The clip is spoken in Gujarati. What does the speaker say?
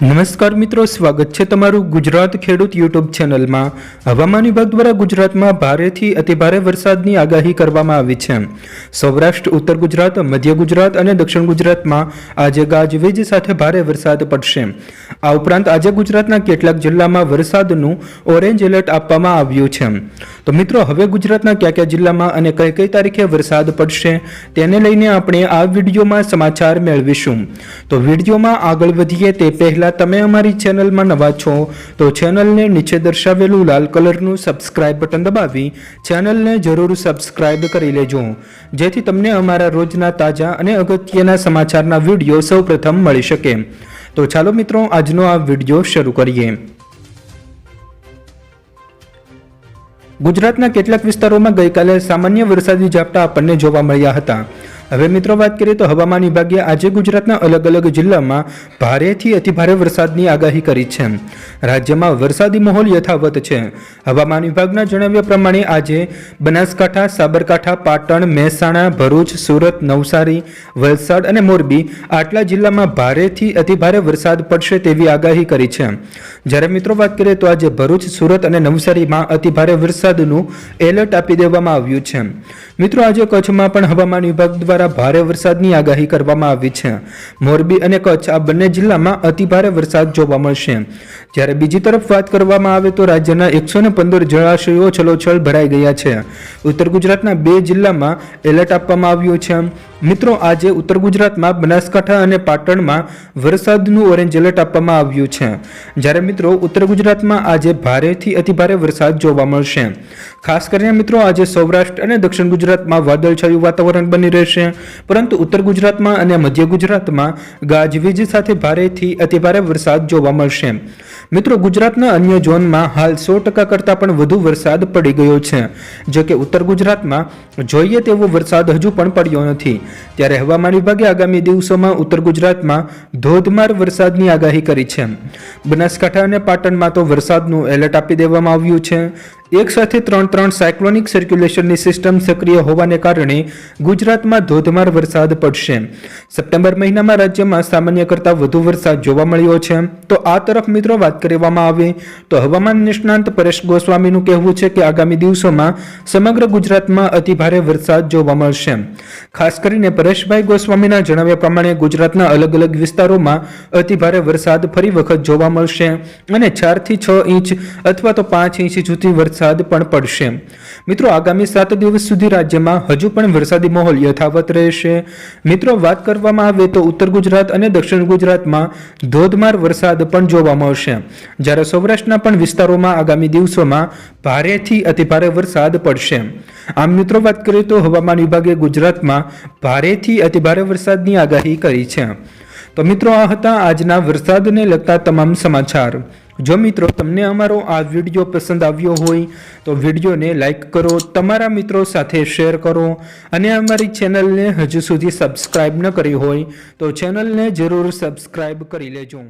નમસ્કાર મિત્રો, સ્વાગત છે તમારું ગુજરાત ખેડૂત યુટ્યુબ ચેનલમાં. હવામાન વિભાગ દ્વારા ગુજરાતમાં ભારેથી અતિભારે વરસાદની આગાહી કરવામાં આવી છે. સૌરાષ્ટ્ર, ઉત્તર ગુજરાત, મધ્ય ગુજરાત અને દક્ષિણ ગુજરાતમાં આજે ગાજવીજ સાથે ભારે વરસાદ પડશે. આ ઉપરાંત આજે ગુજરાતના કેટલાક જિલ્લામાં વરસાદનું ઓરેન્જ એલર્ટ આપવામાં આવ્યું છે. તો મિત્રો, હવે ગુજરાતના કયા કયા જિલ્લામાં અને કઈ કઈ તારીખે વરસાદ પડશે તેને લઈને આપણે આ વિડીયોમાં સમાચાર મેળવીશું. તો વિડીયોમાં આગળ વધીએ તે પહેલા તમે અમારી ચેનલમાં નવા છો, તો ચેનલને નીચે દર્શાવેલું લાલ કલરનું સબસ્ક્રાઇબ બટન દબાવી ચેનલને જરૂર સબસ્ક્રાઇબ કરી લેજો. જેથી તમને અમારા રોજના તાજા અને અગત્યના સમાચારના વીડિયો સૌપ્રથમ મળી શકે. તો ચાલો મિત્રો, આજનો આ વીડિયો શરૂ કરીએ. ગુજરાતના કેટલાક વિસ્તારોમાં ગઈકાલે સામાન્ય વરસાદી ઝાપટા આપણને જોવા મળ્યા હતા. હવે મિત્રો વાત કરીએ તો હવામાન વિભાગે આજે ગુજરાતના અલગ અલગ જિલ્લામાં ભારેથી અતિભારે વરસાદની આગાહી કરી છે. રાજ્યમાં વરસાદી માહોલ યથાવત છે. હવામાન વિભાગના જણાવ્યા પ્રમાણે આજે બનાસકાંઠા, સાબરકાંઠા, પાટણ, મહેસાણા, ભરૂચ, સુરત, નવસારી, વલસાડ અને મોરબી આટલા જિલ્લામાં ભારેથી અતિભારે વરસાદ પડશે તેવી આગાહી કરી છે. જ્યારે મિત્રો વાત કરીએ તો આજે ભરૂચ, સુરત અને નવસારીમાં અતિભારે વરસાદનું એલર્ટ આપી દેવામાં આવ્યું છે. મિત્રો, આજે કચ્છમાં પણ હવામાન વિભાગ દ્વારા ભારે વરસાદની આગાહી કરવામાં આવી છે. મોરબી અને કચ્છ આ બંને જિલ્લામાં અતિભારે વરસાદ જોવા મળશે. જ્યારે બીજી તરફ વાત કરવામાં આવે તો રાજ્યના એકસો ને પંદર જળાશયો છલોછલ ભરાઈ ગયા છે. ઉત્તર ગુજરાતના બે જિલ્લામાં એલર્ટ આપવામાં આવ્યું છે. મિત્રો, આજે ઉત્તર ગુજરાતમાં બનાસકાંઠા અને પાટણમાં વરસાદનું ઓરેન્જ એલર્ટ આપવામાં આવ્યું છે. જ્યારે મિત્રો, ઉત્તર ગુજરાતમાં આજે ભારેથી અતિભારે વરસાદ જોવા મળશે. ખાસ કરીને મિત્રો, આજે સૌરાષ્ટ્ર અને દક્ષિણ ગુજરાતમાં વાદળછાયું વાતાવરણ બની રહેશે. પરંતુ ઉત્તર ગુજરાતમાં અને મધ્ય ગુજરાતમાં ગાજવીજ સાથે ભારેથી અતિભારે વરસાદ જોવા મળશે. મિત્રો, ગુજરાતના અન્ય ઝોનમાં હાલ સો ટકા કરતાં પણ વધુ વરસાદ પડી ગયો છે. જો કે ઉત્તર ગુજરાતમાં જોઈએ તેવો વરસાદ હજુ પણ પડ્યો નથી. ત્યારે હવામાન વિભાગે આગામી દિવસોમાં ઉત્તર ગુજરાતમાં ધોધમાર વરસાદની આગાહી કરી છે. બનાસકાંઠા અને પાટણમાં તો વરસાદનું એલર્ટ આપી દેવામાં આવ્યું છે. એક સાથે ત્રણ ત્રણ સાયક્લોનિક સર્ક્યુલેશનની સિસ્ટમ સક્રિય હોવાને કારણે ગુજરાતમાં ધોધમાર વરસાદ પડશે. સપ્ટેમ્બર મહિનામાં રાજ્યમાં સામાન્ય કરતાં વધુ વરસાદ જોવા મળ્યો છે. તો આ તરફ મિત્રો વાત કરવામાં આવે તો હવામાન નિષ્ણાંત પરેશ ગોસ્વામીનું કહેવું છે કે આગામી દિવસોમાં સમગ્ર ગુજરાતમાં અતિભારે વરસાદ જોવા મળશે. ખાસ કરીને પરેશભાઈ ગોસ્વામીના જણાવ્યા પ્રમાણે ગુજરાતના અલગ અલગ વિસ્તારોમાં અતિભારે વરસાદ ફરી વખત જોવા મળશે અને ચારથી છ ઇંચ અથવા તો પાંચ ઇંચ સુધી વરસાદ પણ પડશે. મિત્રો, આગામી સાત દિવસ સુધી રાજ્યમાં હજુ પણ વરસાદી માહોલ યથાવત રહેશે. મિત્રો, વાત કરવામાં આવે તો ઉત્તર ગુજરાત અને દક્ષિણ ગુજરાતમાં ધોધમાર વરસાદ પણ જોવા મળશે. જ્યારે સૌરાષ્ટ્રના પણ વિસ્તારોમાં આગામી દિવસોમાં ભારેથી અતિભારે વરસાદ પડશે. આમ, મિત્રો, વાત કરીએ તો હવામાન વિભાગે ગુજરાતમાં ભારેથી અતિભારે વરસાદની આગાહી કરી છે. તો મિત્રો આ હતા આજના વરસાદને લગતા તમામ સમાચાર. જો મિત્રો તમને અમારો આ વીડિયો પસંદ આવ્યો હોય, તો વિડીયોને લાઇક કરો, તમારા મિત્રો સાથે શેર કરો, અને અમારી ચેનલને હજુ સુધી સબસ્ક્રાઈબ ન કરી હોય, તો ચેનલને જરૂર સબસ્ક્રાઇબ કરી લેજો.